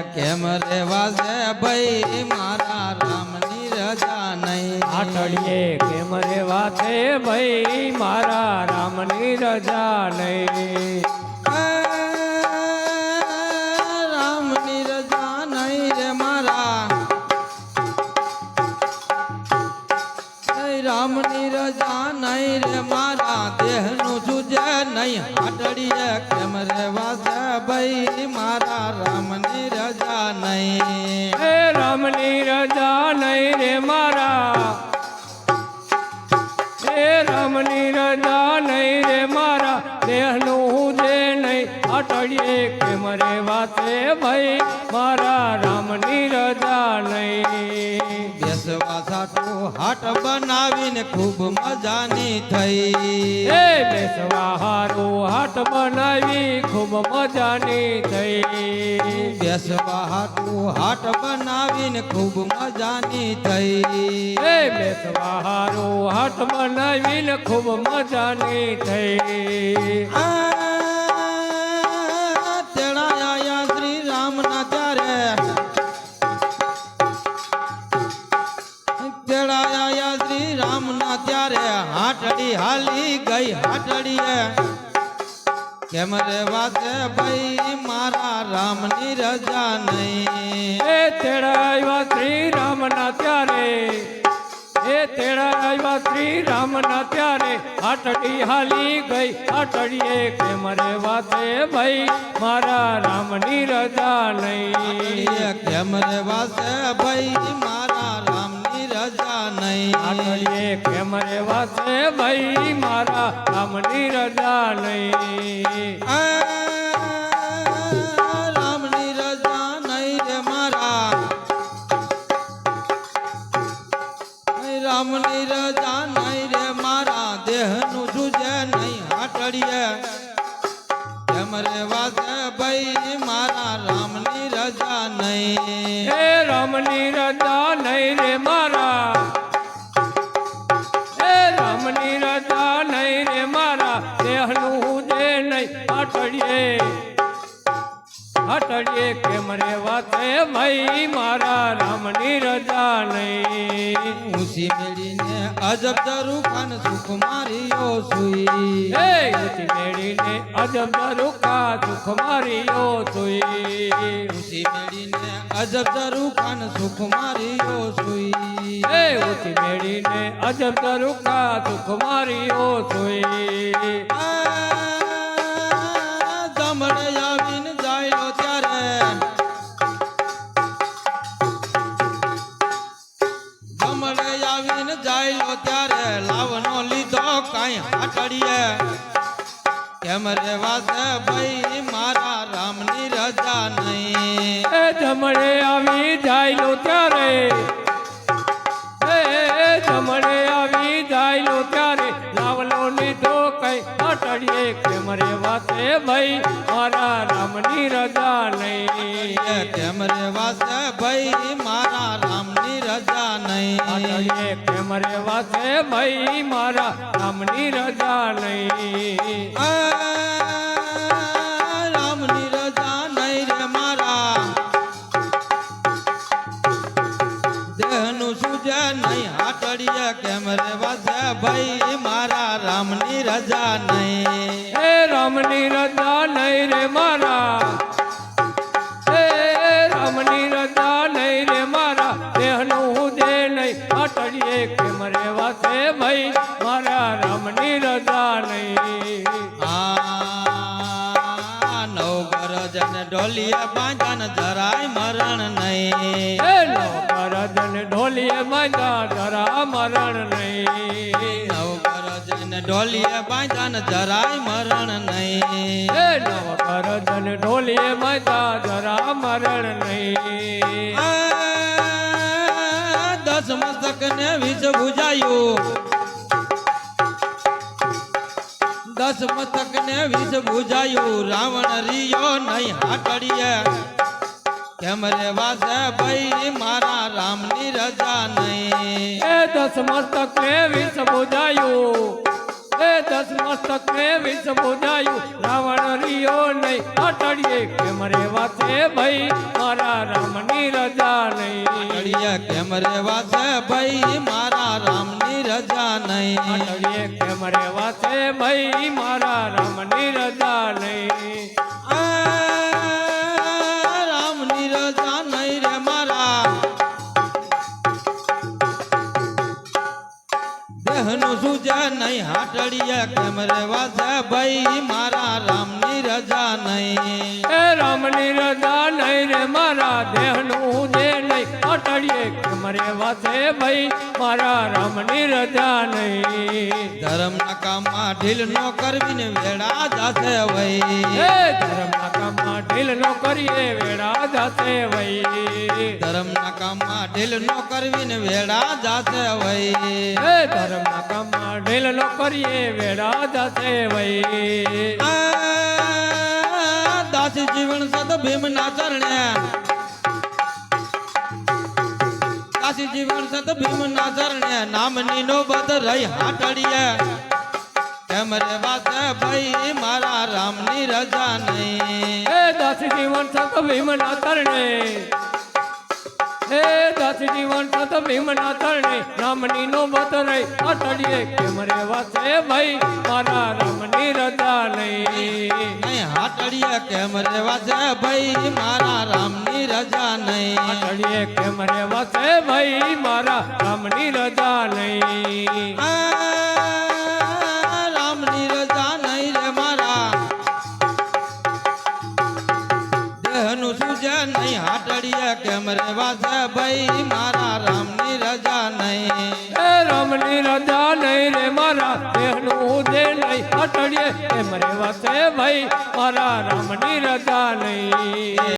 કેમ રેવા છે ભાઈ? મારા રામની રજા નહીં. આટડીએ કેમ રેવા છે ભાઈ? મારા રામની રજા નહીં. હાટડીએ કેમ રેવા છે ભાઈ મારા રામની રજા નહીં હે રામની રજા નહીં રે મારા. હે રામની રજા નહીં નહીં કે મરે વાતે ભાઈ મારા રામની રજા નહીં. બેસવા સાટું હાટ બનાવીને ખૂબ મજાની થઈ. એ બેસવા હારું હાટ બનાવી ખૂબ મજાની થઈ. બેસવા હાટું હાટ બનાવીને ખૂબ મજાની થઈ. એ બેસવા હારું હાટ બનાવીને ખૂબ મજાની થઈ. આ, ત્યારે હાટડી હાલી ગઈ હાટડીએ. કેમ રે વાતે ભાઈ મારા રામની રજા નહીં. એ તેડા આવ્યા શ્રી રામના ત્યારે. એ તેડા આવ્યા શ્રી રામના ત્યારે. હાટડી હાલી ગઈ હાટડીએ. કેમ રે વાતે ભાઈ મારા રામની રજા નહીં. કેમ રે વાતે ભાઈ મારા નહીં. આટલીએ કેમ રેવા છે ભાઈ? મારા રામની રજા નહીં. રામની રજા નહીં રે મારા. રામની રજા નહીં રે મારા. દેહનું જુજે નહીં હાટડીએ કેમ રેવા છે ભાઈ? મારા રામની રજા નહીં. હે રામની રજા મારા દે નહીં અટડીએ અટડીએ કેમ રેવા વાતે ભાઈ મારા રામની રજા નહીં. ઊંચી મેળીને અજબ જરૂ ખાન સુખ મારીઓ સુઈ. હે ઊંચી મેળીને અજબ રૂકા સુખ મારીઓ સુઈ. ઊંચી મેળીને અજબ જરૂ ખાન સુખ મારીઓ સુઈ. હે ઊંચી મેળીને અજબ રૂકા સુખ મારીઓ તુઈ જમણે આવીને જાયલો ત્યારે લાવનો લીધો કાંઈ હાટડીએ કેમ રે વાસે ભાઈ મારા રામની રજા નહીં. એ જમણે આવી જાયલો ત્યારે. એ જમણે આવી જાયલો ત્યારે લાવલો લીધો કઈ હાટડીએ કેમ રે વાસે ભાઈ મારા રામની રજા નહીં. કેમ રે વાસે ભાઈ મારા અટડીએ કેમ રે વાતે ભાઈ, મારા રામની રજા નહીં. રામની રજા નહીં રે મારા. દેહનું સૂજે નહીં, હાટડીએ, કેમ રે છે ભાઈ, મારા રામની રજા નહીં. ઢોલીએ બાંધન ધરાય મરણ નહીં. હે નો કરજન ઢોલીએ બાંધા જરા મરણ નહીં. નવ ગરજન ઢોલીએ બાંધન ધરાય મરણ નહીં. હે નવ કરજન ઢોલીએ બાંધા ધરા મરણ નહીં. દસ મસ્તક ને વિષ બુજાયું દસ મથક ને વિષ બુજાયું રાવણ રિયો નહીં હાટડીએ કેમ રે વાસે ભાઈ મારા રામની રજા નહીં. એ દસ મસ્તક ને વિષ બુજાયું એ દસ મસ્તક ને વિષ બુજાયું રાવણ રિયો નહીં અટડીએ કેમ રેવા છે ભાઈ? મારા રામની રજા નહીં. અટડીએ કેમ રેવા છે ભાઈ? મારા રામની રજા નહીં. અટડીએ કેમ રેવા છે ભાઈ? મારા રામની રજા નહીં. નહીં હાટડીએ કેમ રેવા છે ભાઈ? મારા રામની રજા નહીં. રામની રજા નહીં રે મારા દેહનું જે મરે છે ભાઈ મારા રામની રજા નહીં. ધર્મના કામમાં ઢીલ નો કરવી ને વેડા જાશે ભાઈ ધર્મના કામમાં ઢીલ નો કરીએ વેડા જાતે વઈ ધર્મના કામમાં ઢીલ નો કરવી ને વેડા જાશે ભાઈ ધર્મના કામમાં ઢીલ નો કરીએ વેડા જાતે ભાઈ દાસ જીવન સદ ભીમ ના ચરણે દાસી જીવન સદ ભીમ ના ચરણે નામની નોબત રહી હાટડીએ. કેમ રે વાત ભાઈ, મારા રામની રજા નહીં. દાસી જીવન સત ભીમના તરણે હે દાસી જીવન સત ભીમના તરણે રામની નો મત રહી અટડીએ કેમ રેવા છે ભાઈ? મારા રામની રજા નહીં. હાટડીએ કેમ રે વાસે ભાઈ? મારા રામની રજા નહીં. અટડીએ કેમ રેવા છે ભાઈ? મારા રામની રજા નહીં. ભાઈ, મારા રામની રજા નહીં. એ રામની રજા નહીં રે, મારા દેહનું દે નહીં. અટડીએ એમ રેવા છે ભાઈ, મારા રામની રજા નહીં.